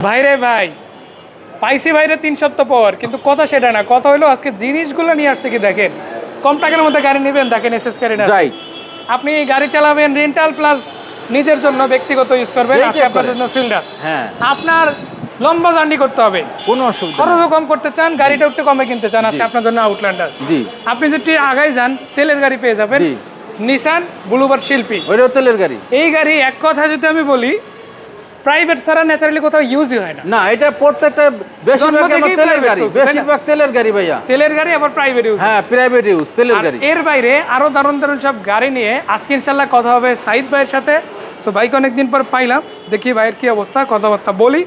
ভাইরে ভাই পাইছি ভাইরে তিন সপ্তাহ পর কিন্তু কথা সেটা না কথা হলো আজকে জিনিসগুলো নিয়ে আসছে কি দেখেন? কম টাকার মধ্যে গাড়ি নেবেন দেখেন এসএস গাড়ি না রাইট আপনি গাড়ি চালাবেন রেন্টাল প্লাস নিজের জন্য ব্যক্তিগত ইউজ করবেন আজকে আপনার জন্য ফিল্ডার হ্যাঁ। আপনার লম্বা জার্নি করতে হবে। কোনো অসুবিধা। খরচও কম করতে চান গাড়িটা একটু কমে কিনতে চান আজকে আপনার জন্য আউটল্যান্ডার জি। আপনি যদি আগাই যান তেলের গাড়ি পেয়ে যাবেন। নিসান ব্লুবার শিল্পী। ওইটাও তেলের গাড়ি। এই গাড়ি এক কথা যদি আমি বলি প্রাইভেট ছাড়া ন্যাচারালি কোথাও ইউজই হয় না। না এটা প্রত্যেকটা বেশিরভাগ তেলের গাড়ি? বেশিরভাগ তেলের গাড়ি ভাইয়া। তেলের গাড়ি আবার প্রাইভেট ইউজ হ্যাঁ প্রাইভেট ইউজ তেলের গাড়ি। এর বাইরে আরও দারুণ দারুণ সব গাড়ি নিয়ে আজকে কথা হবে সাইদ ভাইয়ের সাথে। সো বাইক অনেকদিন পর পাইলাম দেখি ভাইয়ের কি অবস্থা কথাবার্তা বলি।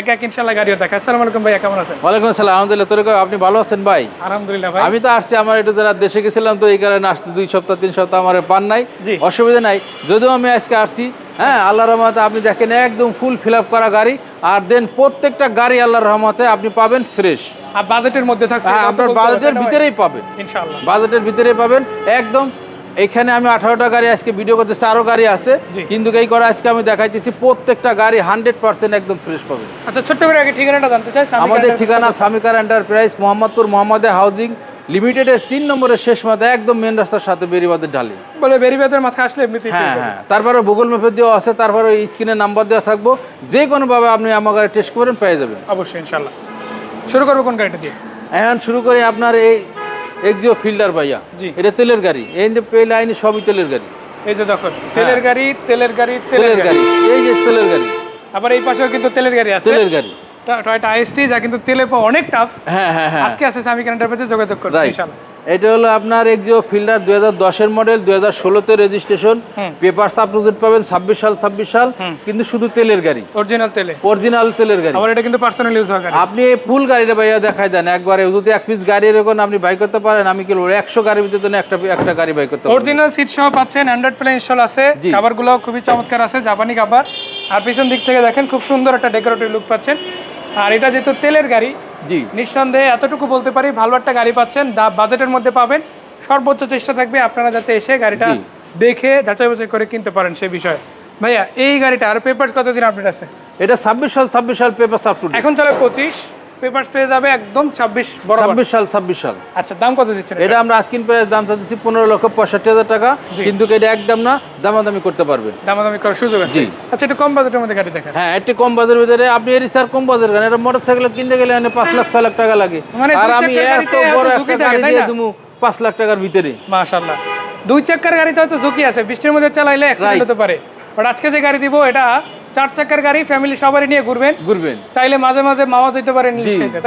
এক এক ইনশাল্লাহ গাড়িও দেখা। আসসালামু আলাইকুম ভাইয়া কেমন আছেন? ওয়ালাইকুম আসসালাম আলহামদুলিল্লাহ তোর আপনি ভালো আছেন ভাই? আলহামদুলিল্লাহ ভাই। আমি তো আসছি আমার একটু যারা দেশে গেছিলাম তো এই কারণে আসতে দুই সপ্তাহ তিন সপ্তাহ আমার পান নাই। অসুবিধা নাই। যদিও আমি আজকে আসছি হ্যাঁ আল্লাহর রহমতে আপনি দেখেন একদম ফুল ফিল করা গাড়ি। আর দেন প্রত্যেকটা গাড়ি আল্লাহর রহমতে আপনি পাবেন ফ্রেশ আর বাজেটের মধ্যে থাকছে হ্যাঁ আপনার বাজেটের ভিতরেই পাবেন। ইনশাআল্লাহ। বাজেটের ভিতরেই পাবেন। একদম এখানে আমি আঠারোটা গাড়ি আজকে ভিডিও করতেছি আরও গাড়ি আছে। কিন্তু এই করে আজকে আমি দেখাইতেছি প্রত্যেকটা গাড়ি হান্ড্রেড পার্সেন্ট একদম ফ্রেশ পাবে আচ্ছা ছোট্ট করে আগে ঠিকানাটা জানতে চাই আমাদের ঠিকানা স্বামিকার এন্টারপ্রাইজ মোহাম্মদপুর মোহাম্মদে হাউজিং। লিমিটেডের তিন নম্বরের শেষ মাথায় একদম মেন রাস্তার সাথে বেরিবাদের ঢালি বলে বেরিবাদের মাথায় আসলে এমনিতেই হ্যাঁ হ্যাঁ। তারপরে গুগল ম্যাপে দেওয়া আছে তারপরে স্ক্রিনে নাম্বার দেওয়া থাকব। যে কোনোভাবে আপনি গাড়ি টেস্ট করেন পেয়ে যাবেন। অবশ্যই ইনশাআল্লাহ। শুরু করব কোন গাড়িটা দিয়ে? এখন শুরু করি আপনার এই এক্সিও ফিল্ডার ভাইয়া। এটা তেলের গাড়ি। এই যে পে লাইনে সবই তেলের গাড়ি। এই যে দেখুন তেলের গাড়ি তেলের গাড়ি তেলের গাড়ি। এই যে তেলের গাড়ি। আবার এই পাশেও কিন্তু তেলের গাড়ি আছে। তেলের গাড়ি। টয়টা আইএসটি যা কিন্তু তেলে পাওয়া অনেক টাফ হ্যাঁ হ্যাঁ হ্যাঁ। আজকে আছে স্বামী ক্যান্টার পেজে যোগাযোগ করুন রাইট ইনশাআল্লাহ। এটা হলো আপনার এক্সিও ফিল্ডার দুই হাজার দশের মডেল দুই হাজার ষোলোতে রেজিস্ট্রেশন পেপার সাবজেক্ট পাবেন ছাব্বিশ সাল ছাব্বিশ সাল কিন্তু শুধু তেলের গাড়ি। অরিজিনাল তেলে। অরিজিনাল তেলের গাড়ি। আবার এটা কিন্তু পার্সোনাল ইউজ হয় আপনি ফুল গাড়িটা ভাইয়া দেখাই দেন। একবারে যদি এক পিস গাড়ি এরকম আপনি বাই করতে পারেন। আমি কি বলব একশো গাড়ির ভিতরে একটা একটা গাড়ি বাই করতে অরিজিনাল সিট সহ পাচ্ছেন অ্যান্ড্রয়েড প্লে ইনস্টল আছে। জি। খাবারগুলো খুবই চমৎকার আছে জাপানি খাবার আর পিছন দিক থেকে দেখেন খুব সুন্দর একটা ডেকোরেটিভ লুক পাচ্ছেন। আর এটা যেহেতু তেলের গাড়ি জি। নিঃসন্দেহে এতটুকু বলতে পারি ভালো একটা গাড়ি পাচ্ছেন দা বাজেটের মধ্যে পাবেন। সর্বোচ্চ চেষ্টা থাকবে আপনারা যাতে এসে গাড়িটা দেখে যাচাই বাছাই করে কিনতে পারেন সে বিষয়ে। ভাইয়া এই গাড়িটা আর পেপার কতদিন আপডেট আছে? এটা ছাব্বিশ সাল ছাব্বিশ সাল পেপার এখন চলে পঁচিশ। পেপারস পেয়ে যাবে একদম ছাব্বিশ বরাবর। ছাব্বিশ সাল ছাব্বিশ সাল। আচ্ছা দাম কত দিচ্ছেন এটা? আমরা আজকিন প্রাইস দাম চাচ্ছি পনেরো লক্ষ পঁয়ষট্টি হাজার টাকা। কিন্তু এটা একদম না দামাদামি করতে পারবেন। দামাদামি করার সুযোগ আছে। জি। আচ্ছা একটু কম বাজেটের মধ্যে গাড়ি দেখেন। হ্যাঁ একটি কম বাজারের ভিতরে আপনি এর স্যার কম বাজার কেন এটা মোটর সাইকেল কিনতে গেলে এনে পাঁচ লাখ ছয় লাখ টাকা লাগে। মানে আর আমি এত বড় একটা গাড়ি দিয়ে? দেবো পাঁচ লাখ টাকার ভিতরে। মাশাল্লাহ দুই চাকার গাড়িতে হয়তো ঝুঁকি আছে বৃষ্টির মধ্যে চালাইলে অ্যাক্সিডেন্ট. হতে পারে। বাট আজকে যে গাড়ি দিব এটা চার চাকার গাড়ি ফ্যামিলি সবারই নিয়ে ঘুরবেন। ঘুরবেন। চাইলে মাঝে মাঝে মাওয়া যেতে পারেন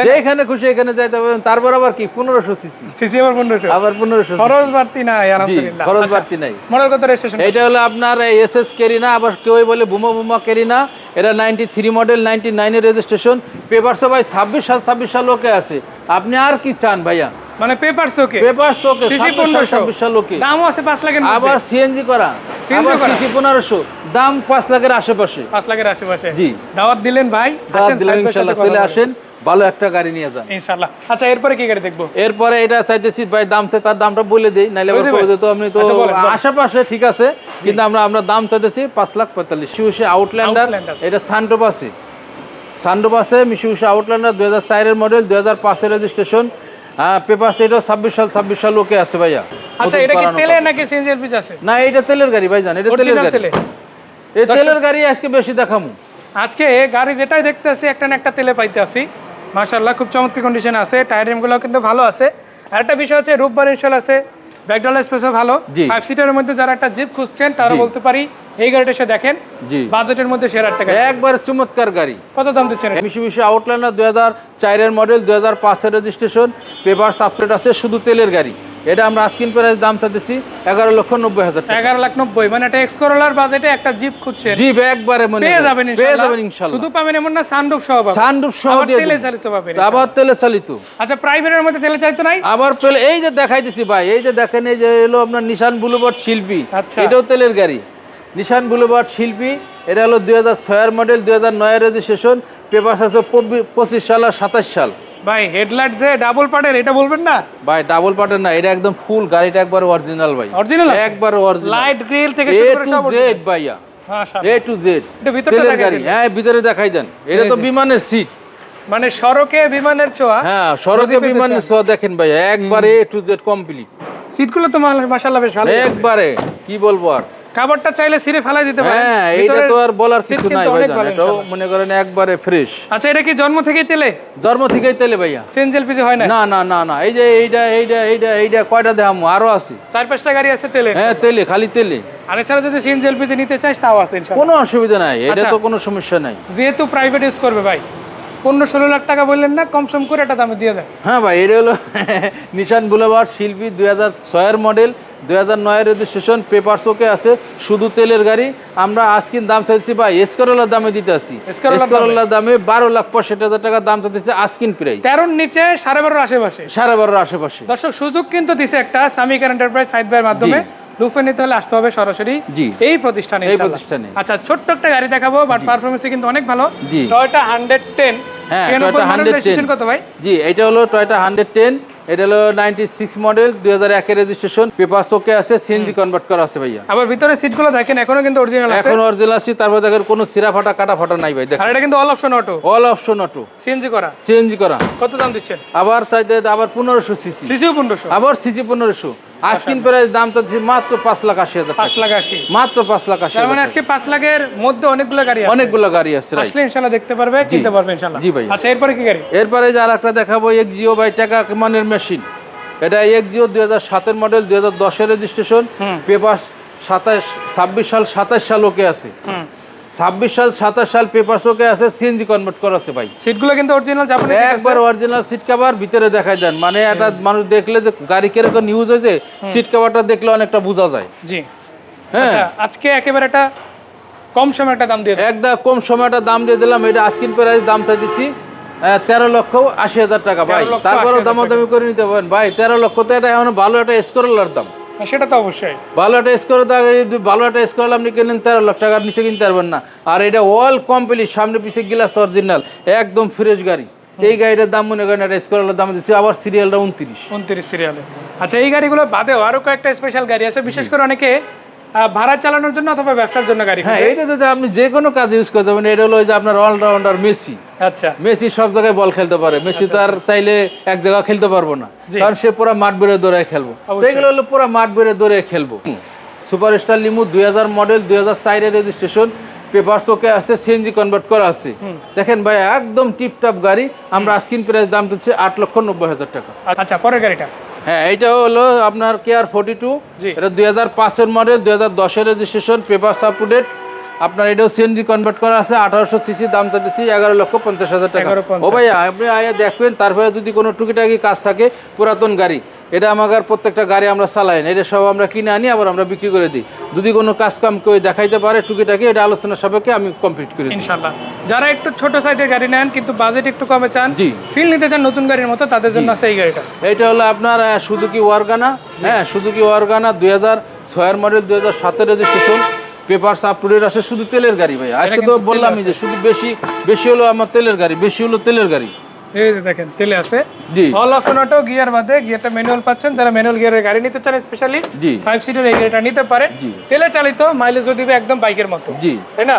যেখানে খুশি এখানে যাইতে পারবেন তারপর আবার কি পনেরোশো সিসি? সিসি আবার পনেরোশো। আবার পনেরোশো খরচ বাড়তি নাই আলহামদুলিল্লাহ। খরচ বাড়তি নাই। মডেল কত রেজিস্ট্রেশন এটা হলো আপনার এস এস কেরিনা আবার কেউ বলে বুমা বুমা কেরিনা এটা নাইনটি থ্রি মডেল নাইনটি নাইনের রেজিস্ট্রেশন পেপারসে ভাই ছাব্বিশ সাল ছাব্বিশ সাল লোকে আছে। আপনি আর কি চান ভাইয়া? মানে পেপারস ওকে সিসি পনেরোশো। ছাব্বিশ সাল লোকে। দামও আছে পাঁচ লাখের। আবার সিএনজি করা। আবার সিসি পনেরোশো। দাম পাঁচ লাখের আশেপাশে। পাঁচ লাখের আশেপাশে। জি। দাওয়াত দিলেন ভাই দাঁত আসেন, দিলাম সাইড বাই ইনশাল্লাহ। চলে আসেন ভালো একটা গাড়ি নিয়ে যান। বলব। আচ্ছা এরপরে কি গাড়ি দেখব? এরপরে এটা চাইতেছি ভাই দাম চাই তার দামটা বলে দিই নাইলে আপনি তো আচ্ছা। আশেপাশে ঠিক আছে কিন্তু আমরা আমরা দাম চাইতেছি পাঁচ লাখ পঁয়তাল্লিশ। মিশুষে আউটল্যান্ডার। এটা সানডোপ আছে সানডোপ আছে মিশুষে আউটল্যান্ডার দুই হাজার চারের মডেল দুই হাজার পাঁচের রেজিস্ট্রেশন হ্যাঁ পেপার এটা ছাব্বিশ সাল ছাব্বিশ সাল ওকে আছে ভাইয়া। আচ্ছা এটা কি করানো নাকি সিএনজি এলপিজি আছে? না এটা তেলের গাড়ি ভাই জান এটা তেলের গাড়ি। এই তেলের গাড়ি আজকে বেশি দেখামু। আজকে গাড়ি যেটাই দেখতে আসি একটা না একটা তেলে পাইতে আসি মার্শাল্লাহ খুব চমৎকার কন্ডিশনে আছে টায়ার রিমগুলো কিন্তু ভালো আছে। আর একটা বিষয় হচ্ছে রূপবার ইনশাল আছে। ব্যাকডাল স্পেসও ভালো। ফাইভ সিটারের মধ্যে যারা একটা জিপ খুঁজছেন তারা বলতে পারি এই গাড়িটা এসে দেখেন জি। বাজেটের মধ্যে সেরা একটা গাড়ি। একবার চমৎকার গাড়ি। কত দাম দিচ্ছেন? মিশু মিশু আউটলাইনার দু হাজার চারের মডেল দু হাজার পাঁচের রেজিস্ট্রেশন পেপার সাবস্টেট আছে শুধু তেলের গাড়ি। এটা আমরা আস্কিন প্রাইস দাম চাইতেছি এগারো লক্ষ নব্বই হাজার এগারো লাখ নব্বই মানে একটা এক্স করোলার বাজেটে একটা জিপ খুঁজছেন। জি একবারে মনে পেয়ে যাবেন পেয়ে যাবেন ইনশাল্লাহ। শুধু পাবেন এমন না সানরূপ সহ পাবেন। সানরূপ সহ দিয়ে তেলে চালিত পাবেন আবার তেলে চালিত। আচ্ছা প্রাইভেটের মধ্যে তেলে চালিত নাই? আবার পেলে এই যে দেখাইতেছি ভাই এই যে দেখেন এই যে এলো আপনার নিশান বুলুবার্ড শিল্পী। আচ্ছা। এটাও তেলের গাড়ি। নিশান বুলুবার্ড শিল্পী এটা হলো দুই হাজার ছয়ের মডেল দুই হাজার নয়ের রেজিস্ট্রেশন পেপার আছে পঁচিশ সাল আর সাতাশ সাল। ভাই হেডলাইট যে ডাবল পার্টের এটা বলবেন না? ভাই ডাবল পার্টের না এটা একদম ফুল গাড়িটা একবার অরিজিনাল ভাই। অরিজিনাল একবার অরিজিনাল লাইট গ্রিল থেকে শুরু করে সব জেড ভাইয়া। এ টু জেড তেলের দেখাই গাড়ি। হ্যাঁ ভিতরে দেখাই দেন। এটা তো বিমানের সিট মানে সড়কে বিমানের ছোঁয়া। হ্যাঁ সড়কে বিমানের। ছোঁয়া। দেখেন ভাই একবার এ টু জেড কমপ্লিট সিটগুলো তো মাশাআল্লাহ বেশ ভালো একবারে কি বলব আর? কাভারটা চাইলে সিরে ফেলাই দিতে পারেন। হ্যাঁ ভিতরের তো আর বলার কিছু নাই ভাই মনে করেন একবারে ফ্রেশ আচ্ছা এটা কি জন্ম থেকেই তেলে? জন্ম থেকেই তেলে ভাইয়া। পিছে হয় না? না না না না এই যে এইটা এইটা এইটা এইটা কয়টা দেখামো আরও আছে। চার পাঁচটা গাড়ি আছে তেলে? হ্যাঁ তেলে খালি তেলে। আর এছাড়া যদি সিএনজি এলপিজি নিতে চাস তাও আছে ইনশাআল্লাহ। কোনো অসুবিধা নাই এটা আচ্ছা। তো কোনো সমস্যা নাই। যেহেতু প্রাইভেট ইউজ করবে ভাই। পনেরো ষোলো লাখ টাকা বললেন না, কম সম করে একটা দামে দিয়ে দেয় হ্যাঁ ভাই, এটা হলো নিশান বুলেভার শিল্পী দুই হাজার ছয়ের মডেল দুই হাজার নয়ের রেজিস্ট্রেশন পেপারস ওকে আছে শুধু তেলের গাড়ি। আমরা আজকিন দাম চাইছি ভাই এসকরোলার দামে দিতে আসি এসকরোলার দামে? বারো লাখ পঁয়ষট্টি হাজার টাকা দাম চাইতেছে আজকিন প্রাইস তেরোর নিচে সাড়ে বারোর আশেপাশে। সাড়ে বারোর আশেপাশে। দর্শক সুযোগ কিন্তু দিছে একটা সামিকার এন্টারপ্রাইজ সাইড বাইয়ের মাধ্যমে। লুফে নিতে হলে আসতে হবে সরাসরি। জি। এই প্রতিষ্ঠানে এই প্রতিষ্ঠানে। আচ্ছা ছোট্ট একটা গাড়ি দেখাবো বাট পারফরমেন্স কিন্তু অনেক ভালো। জি। টয়োটা হান্ড্রেড টেন হ্যাঁ, Toyota 110 কত ভাই? জি এটা হলো টয়টা হান্ড্রেড টেন এটা হলো নাইনটি সিক্স মডেল দুই হাজার একের রেজিস্ট্রেশন পেপার ওকে আছে সিএনজি কনভার্ট করা আছে ভাইয়া। আবার ভিতরে সিটগুলো দেখেন এখনও কিন্তু অরিজিনাল আছে। এখন অরিজিনাল আছে তারপর দেখেন কোনো সিরা ফাটা কাটা ফাটা নাই ভাই দেখেন। আর এটা কিন্তু all option auto all option auto CNG করা। সিএনজি করা। কত দাম দিচ্ছেন? আবার চাইতে আবার পনেরোশো সিসি সিসিও পনেরোশো। আবার সিসি পনেরোশো। আজকিন প্রাইস দাম তো মাত্র পাঁচ লাখ আশি হাজার পাঁচ লাখ আশি। মাত্র পাঁচ লাখ আশি মানে আজকে পাঁচ লাখের মধ্যে অনেকগুলো গাড়ি অনেকগুলো গাড়ি আছে আসলে ইনশাল্লাহ দেখতে পারবে কিনতে পারবে ইনশাল্লাহ। জি ভাই। আচ্ছা এরপরে কি গাড়ি? এরপরে যে আর একটা দেখাবো এক জিও বাই টাকা মানের মেশিন এটা এক জিও দুই হাজার সাতের মডেল দুই হাজার দশের রেজিস্ট্রেশন। পেপার সাতাশ ছাব্বিশ সাল সাতাশ সাল ওকে আছে। ছাব্বিশ সাল সাতাশ সাল পেপার ওকে আছে সিএনজি কনভার্ট করা আছে ভাই। সিটগুলো কিন্তু অরিজিনাল জাপানি একবার অরিজিনাল সিট কভার ভিতরে দেখাই দেন। মানে একটা মানুষ দেখলে যে গাড়ি কীরকম নিউজ হয়েছে সিট কভারটা দেখলে অনেকটা বোঝা যায়। জি। হ্যাঁ। আচ্ছা আজকে একেবারে একটা কম সময় একটা দাম দিয়ে একদম কম সময়টা দাম দিয়ে দিলাম। এটা আজকিন প্রাইস দাম দিছি তেরো লক্ষ আশি হাজার টাকা ভাই। 13 লক্ষ তারপরে দামাদামি করে নিতে পারেন। ভাই তেরো লক্ষ তো এটা এখন ভালো একটা স্কোরলার দাম। সেটা তো অবশ্যই। ভালো একটা স্কোর ভালো একটা স্কোর আপনি কিনেন তেরো লাখ টাকার নিচে কিনতে পারবেন না। আর এটা অল কমপ্লিট সামনে পিছিয়ে গ্লাস অরিজিনাল একদম ফ্রেশ গাড়ি। এই গাড়িটার দাম মনে করেন একটা স্কোরলার দাম দিচ্ছি আবার সিরিয়ালটা উনত্রিশ। উনত্রিশ সিরিয়ালে আচ্ছা এই গাড়িগুলো বাদেও আরও কয়েকটা স্পেশাল গাড়ি আছে। বিশেষ করে অনেকে ভাড়া চালানোর জন্য অথবা ব্যবসার জন্য গাড়ি হ্যাঁ এটা যদি আপনি যে কোনো কাজ ইউজ করতে পারেন এটা হলো যে আপনার অলরাউন্ডার মেসি আচ্ছা। মেসি সব জায়গায় বল খেলতে পারে। মেসি তো আর চাইলে এক জায়গা খেলতে পারব না। কারণ সে পুরো মাঠ বেড়ে দৌড়ে খেলব। এগুলো হলো পুরো মাঠ বেড়ে দৌড়ে খেলব। সুপারস্টার লিমু দুই হাজার মডেল দুই হাজার রেজিস্ট্রেশন পেপার ওকে আছে সিএনজি কনভার্ট করা আছে। দেখেন ভাই একদম টিপটপ গাড়ি। আমরা স্ক্রিন প্রাইস দাম দিচ্ছি আট লক্ষ নব্বই হাজার টাকা। আচ্ছা পরের গাড়িটা। হ্যাঁ এইটা হলো আপনার কেয়ার ফোর্টি টু। এটা দুই হাজার পাঁচের মডেল দুই হাজার দশের রেজিস্ট্রেশন পেপার ডেট আপনার এটাও সিএনজি কনভার্ট করা আছে আঠারোশো সিসি দাম চাইতেছি এগারো লক্ষ পঞ্চাশ হাজার টাকা। ও ভাই আপনি আয়া দেখবেন তারপরে যদি কোনো টুকিটাকি কাজ থাকে পুরাতন গাড়ি এটা আমাদের প্রত্যেকটা গাড়ি আমরা চালাই না এটা সব আমরা কিনে আনি আবার আমরা বিক্রি করে দিই। যদি কোনো কাজ কাম কেউ দেখাইতে পারে টুকিটাকি এটা আলোচনা সাপেক্ষে আমি কমপ্লিট করি ইনশাল্লাহ যারা একটু ছোট সাইজের গাড়ি নেন কিন্তু বাজেট একটু কমে চান জি। ফিল নিতে চান নতুন গাড়ির মতো তাদের জন্য আছে এই গাড়িটা। এটা হলো আপনার সুজুকি ওয়ারগানা হ্যাঁ সুজুকি ওয়ারগানা দুই হাজার ছয়ের মডেল দুই হাজার সতেরো যে রেজিস্ট্রেশন পেপার আপলোডের আসে শুধু তেলের গাড়ি ভাই আজকে তো বললাম বললামই যে শুধু বেশি বেশি হলো আমার তেলের গাড়ি বেশি হলো তেলের গাড়ি। এই যে দেখেন তেলে আছে। জি। অল অপশন অটো গিয়ার বাদে গিয়ারটা ম্যানুয়াল পাচ্ছেন। যারা ম্যানুয়াল গিয়ারের গাড়ি নিতে চান স্পেশালি জি। ফাইভ সিটের এই গাড়িটা নিতে পারে জি। তেলে চালিত মাইলেজও দিবে একদম বাইকের মতো। জি। তাই না?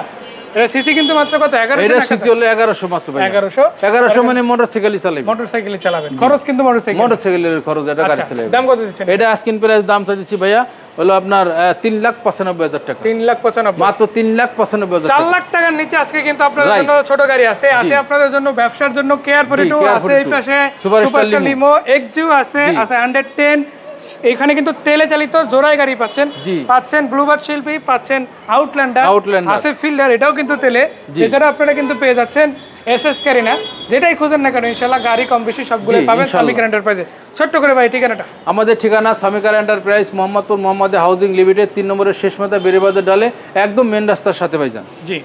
এটা সিসি কিন্তু মাত্র কত? এগারোশো এটা সিসি হলো এগারোশো মাত্র ভাই এগারোশো? এগারোশো মানে মোটর সাইকেলই চালাবে চালাবেন। খরচ কিন্তু মোটর সাইকেল খরচ এটা গাড়ি দাম কত দিচ্ছেন? এটা আজকিন প্রাইস দাম চাইছি ভাইয়া হলো আপনার আহ, তিন লাখ পঁচানব্বই হাজার টাকা। তিন লাখ পঁচানব্বই। মাত্র তিন লাখ পঁচানব্বই হাজার চার লাখ টাকার নিচে আজকে কিন্তু আপনাদের জন্য ছোট গাড়ি আছে। আছে আপনাদের জন্য ব্যবসার জন্য কেয়ার ফোর্টি আছে এই পাশে লিমো আছে এখানে কিন্তু তেলে চালিত জোড়াই গাড়ি পাচ্ছেন। পাচ্ছেন ব্লুবার্ড শিল্পী পাচ্ছেন আউটল্যান্ডার Outlander। আছে ফিল্ডার এটাও কিন্তু তেলে। এছাড়া আপনারা কিন্তু পেয়ে যাচ্ছেন এস এস ক্যারিনা যেটাই খুঁজেন না কেন ইনশাল্লাহ গাড়ি কম বেশি সবগুলো পাবেন ইনশাল্লাহ। সামিক এন্টারপ্রাইজে ছোট্ট করে ভাই ঠিকানাটা? আমাদের ঠিকানা Samikar enterprise Mohammadpur Mohammad housing limited তিন নম্বরের শেষ মাথা বেড়েবাদের ডালে একদম মেন রাস্তার সাথে ভাইজান। জি।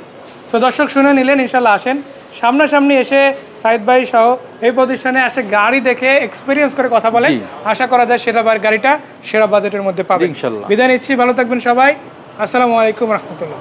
তো দর্শক শুনে নিলেন ইনশাল্লাহ আসেন। সামনাসামনি এসে সাইদ ভাই সহ এই প্রতিষ্ঠানে আসে গাড়ি দেখে এক্সপিরিয়েন্স করে কথা বলে। আশা করা যায় সেরা বার গাড়িটা সেরা বাজেটের মধ্যে পাবে ইনশাল্লাহ। বিদায় নিচ্ছি ভালো থাকবেন সবাই। আসসালামু আলাইকুম রহমতুল্লাহ।